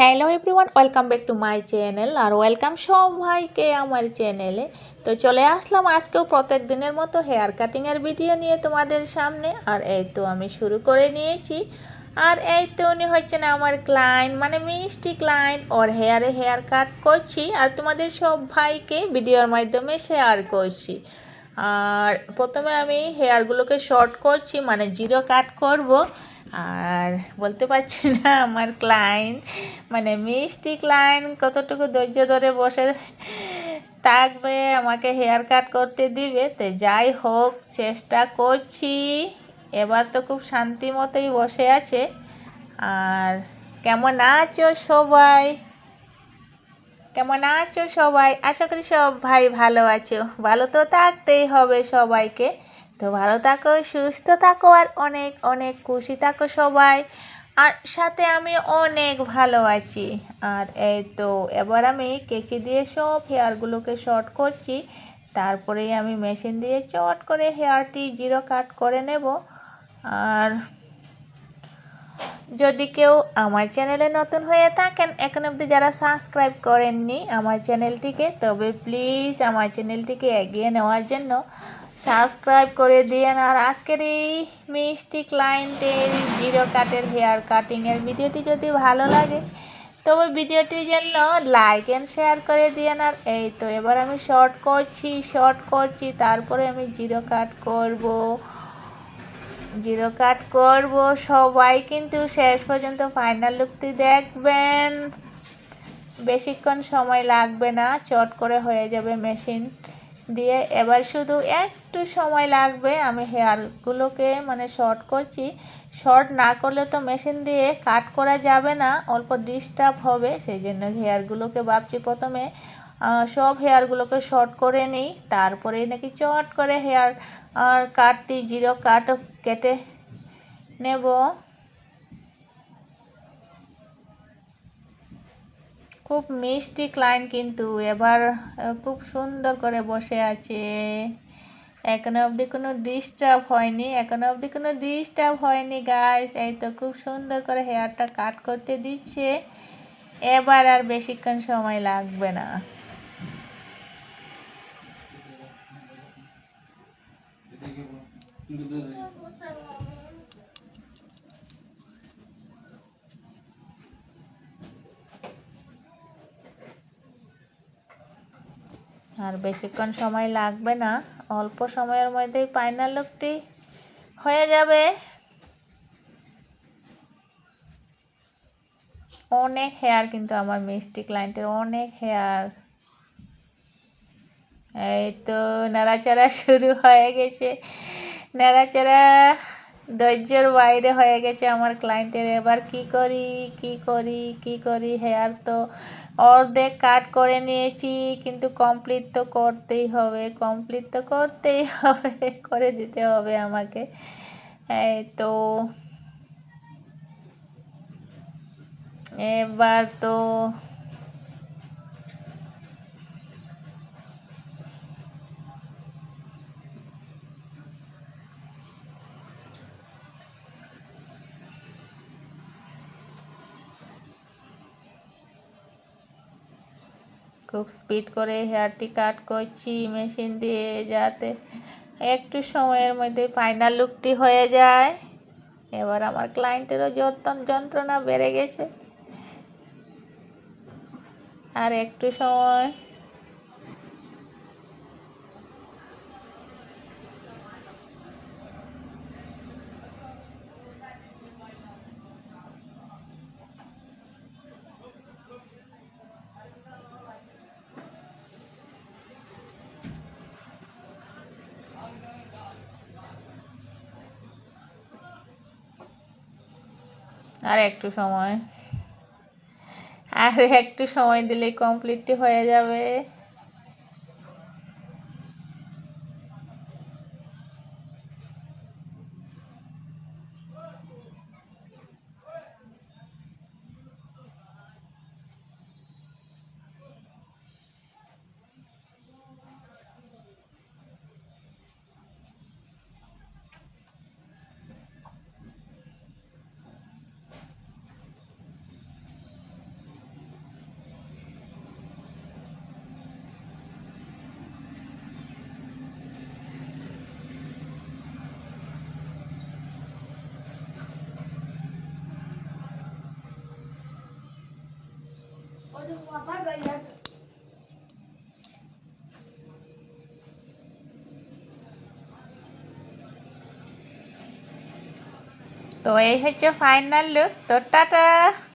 Hello everyone welcome back to my channel R welcome সবাইকে আমার চ্যানেলে তো চলে আসলাম আজকেও প্রত্যেক দিনের মতো হেয়ার কাটিংয়ের ভিডিও নিয়ে তোমাদের সামনে আর এই তো আমি শুরু করে নিয়েছি। আর এই তো উনি হচ্ছেন আমার ক্লায়েন্ট মানে মিষ্টি ক্লায়েন্ট ওর হেয়ারে হেয়ার কাট করছি আর তোমাদের সব ভাইকে ভিডিওর মাধ্যমে শেয়ার করছি। আর প্রথমে আমি হেয়ারগুলোকে শর্ট করছি মানে জিরো কাট করব। আর বলতে পারছি না, আমার ক্লায়েন্ট মানে মিষ্টি ক্লায়েন্ট কতটুকু ধৈর্য ধরে বসে থাকবে, আমাকে হেয়ার কাট করতে দিবে, তো যাই হোক, চেষ্টা করছি। এবার তো খুব শান্তি মতোই বসে আছে। আর কেমন আছো সবাই? কেমন আছো সবাই? আশা করি সব ভাই ভালো আছো। ভালো তো থাকতেই হবে সবাইকে। তো ভালো থাকো, সুস্থ থাকো আর অনেক অনেক খুশি থাকো সবাই। আর সাথে আমি অনেক ভালো আছি। আর এই তো, এবার আমি কেচি দিয়ে সব হেয়ারগুলোকে শর্ট করছি। তারপরেই আমি মেশিন দিয়ে চট করে হেয়ারটি জিরো কাট করে নেব। আর যদি কেউ আমার চ্যানেলে নতুন হয়ে থাকেন, এখন অবধি যারা সাবস্ক্রাইব করেননি আমার চ্যানেলটিকে তবে প্লিজ আমার চ্যানেলটিকে এগিয়ে নেওয়ার জন্য সাবস্ক্রাইব করে দিয়েন আর আজকের এই মিষ্টি ক্লায়েন্টের জিরো কাটের হেয়ার কাটিংয়ের ভিডিওটি যদি ভালো লাগে, তবে ভিডিওটির জন্য লাইক অ্যান্ড শেয়ার করে দিয়েন আর এই তো এবার আমি শর্ট করছি শর্ট করছি, তারপরে আমি জিরো কাট করব। জিরো কাট করব, সবাই কিন্তু শেষ পর্যন্ত ফাইনাল লুকটি দেখবেন। বেশিক্ষণ সময় লাগবে না, চট করে হয়ে যাবে মেশিন দিয়ে এবার শুধু একটু সময় লাগবে। আমি হেয়ারগুলোকে মানে শর্ট করছি। শর্ট না করলে তো মেশিন দিয়ে কাট করা যাবে না, অল্প ডিস্টার্ব হবে। সেই জন্য হেয়ারগুলোকে ভাবছি প্রথমে সব হেয়ারগুলোকে শর্ট করে নিই। তারপরেই নাকি চট করে হেয়ার আর কাটটি, জিরো কাট কেটে নেব। খুব মিষ্টি ক্লায়েন্ট কিন্তু। এবার খুব সুন্দর করে বসে আছে। এখনও অবধি কোনো ডিস্টার্ব হয়নি, এখনও অবধি কোনো ডিস্টার্ব হয়নি গাইস এই তো খুব সুন্দর করে হেয়ারটা কাট করতে দিচ্ছে। এবার আর বেশিক্ষণ সময় লাগবে না। আর বেশিক্ষণ সময় লাগবে না, অল্প সময়ের মধ্যেই ফাইনাল লুকটি হয়ে যাবে। অনেক হেয়ার কিন্তু আমার মিষ্টি ক্লায়েন্টের অনেক হেয়ার এই তো, নাড়াচাড়া শুরু হয়ে গেছে। নাড়াচাড়া ধৈর্যের বাইরে হয়ে গেছে আমার ক্লায়েন্টের এবার কি করি কি করি কি করি? হেয়ার তো অর্ধেক কাট করে নিয়েছি, কিন্তু কমপ্লিট তো করতেই হবে। কমপ্লিট তো করতেই হবে, করে দিতে হবে আমাকে। তো এবার তো খুব স্পিড করে হেয়ারটি কাট করছি, মেশিন দিয়ে যাতে একটু সময়ের মধ্যে ফাইনাল লুকটি হয়ে যায়। এবার আমার ক্লায়েন্টেরও যন্ত্রণা বেড়ে গেছে। আর একটু সময় আর একটু সময়। আর একটু সময় দিলে কমপ্লিটটি হয়ে যাবে। তো এই হচ্ছে ফাইনাল লুক তো টাটা!